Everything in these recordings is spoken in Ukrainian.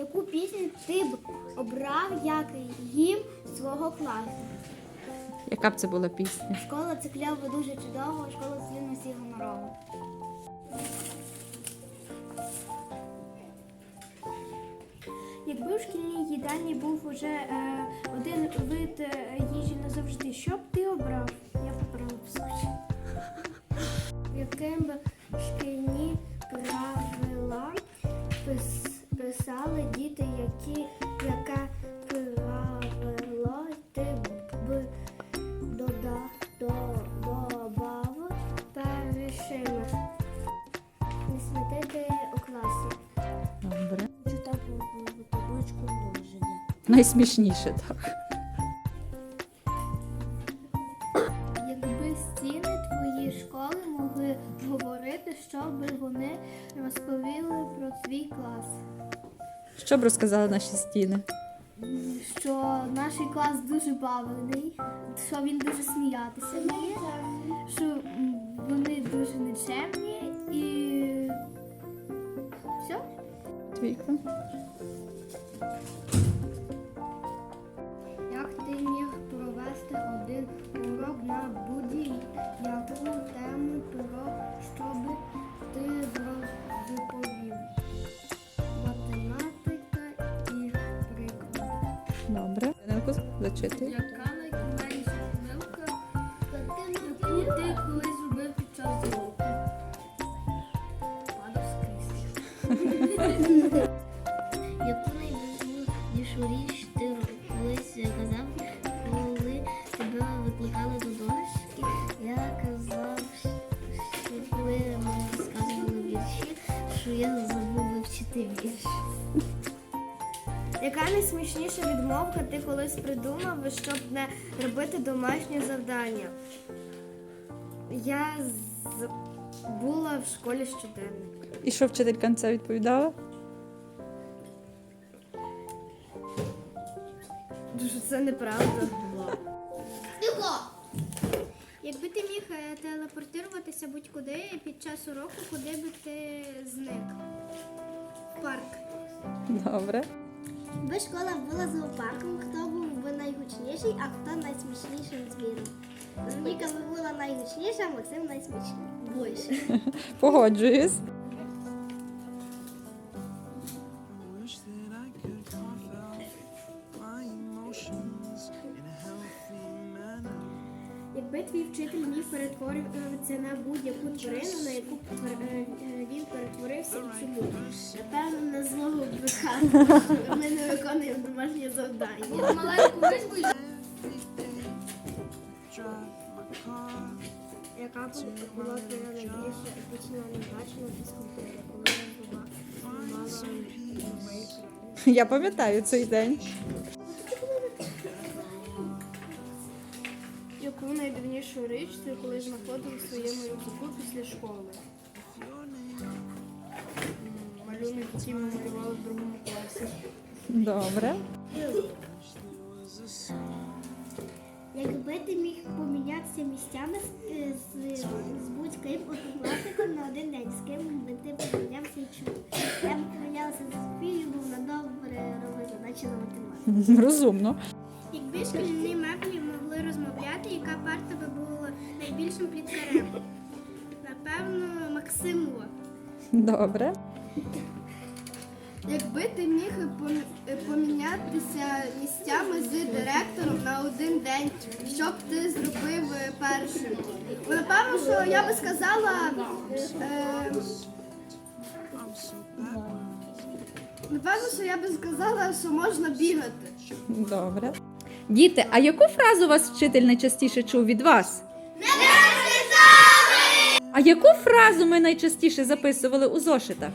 Яку пісню ти б обрав як гімн свого класу? Яка б це була пісня? Школа це кльово дуже чудово, школа слівно всі гонорово. Якби в шкільній їдальні був уже е, один вид е, їжі назавжди, що б ти обрав? Я б обрала б суші. Яким би Найсмішніше, так. Якби стіни твоєї школи могли говорити, що би вони розповіли про свій клас. Що б розказали наші стіни? Що наш клас дуже бавлений, що він дуже сміятися вміє, що вони дуже нечемні і все. Твійко. Ти міг провести один урок на будь-яку тему про що би ти розповів? Математика і приклад. Добре. Зачитуй. Яка найменша помилка, яку ти колись зробив під час уроку? Падав з крісла. Яку найбільшу річ Яка найсмішніша відмовка ти колись придумав, щоб не робити домашнє завдання? Я з- була в школі щоденник. І що вчителька на це відповідала? Дуже це неправда. Якби ти міг е, телепортуватися будь-куди під час уроку, куди би ти зник? В парк. Добре. Якби школа була зоопарком, хто був би найгучніший, а хто найсмішнішим звіром? Ніка би була найгучніша, а Максим найсмішніший. Погоджуюсь. Якби твій вчитель міг перетворюватися на будь-яку тварину, на яку е, е, він перетворився і чому? Злого. Ми не виконуємо домашнє завдання. My car. Яка була твоя найбільша епічна невдача на фізкультурі, коли я була Я пам'ятаю цей день. Яку найдивнішу річ ти коли знаходив у своєму рюкзаку після школи? Малюнок, ми малювали в другому класі. Добре. Якби ти міг помінятися місцями з, з, з будь-ким однокласником на один день, з ким би ти помінявся і чому? Я б помінялася з Софією, бо вона добре робить задачі на математику. Розумно. Якби шкільні меблі могли розмовляти, яка парта би була найбільшим пліткарем? Напевно, Максимова. Добре. Якби ти міг пом- помінятися місцями з директором на один день, що б ти зробив е, першим? Напевно, що я би сказала. Е, напевно, що я би сказала, що можна бігати. Добре. Діти, а яку фразу вас вчитель найчастіше чув від вас? А яку фразу ми найчастіше записували у зошитах?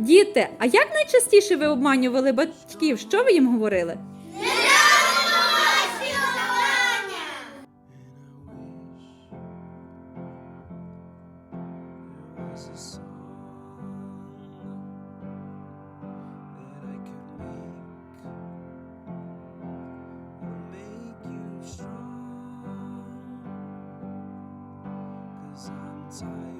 Діти, а як найчастіше ви обманювали батьків? Що ви їм говорили? Не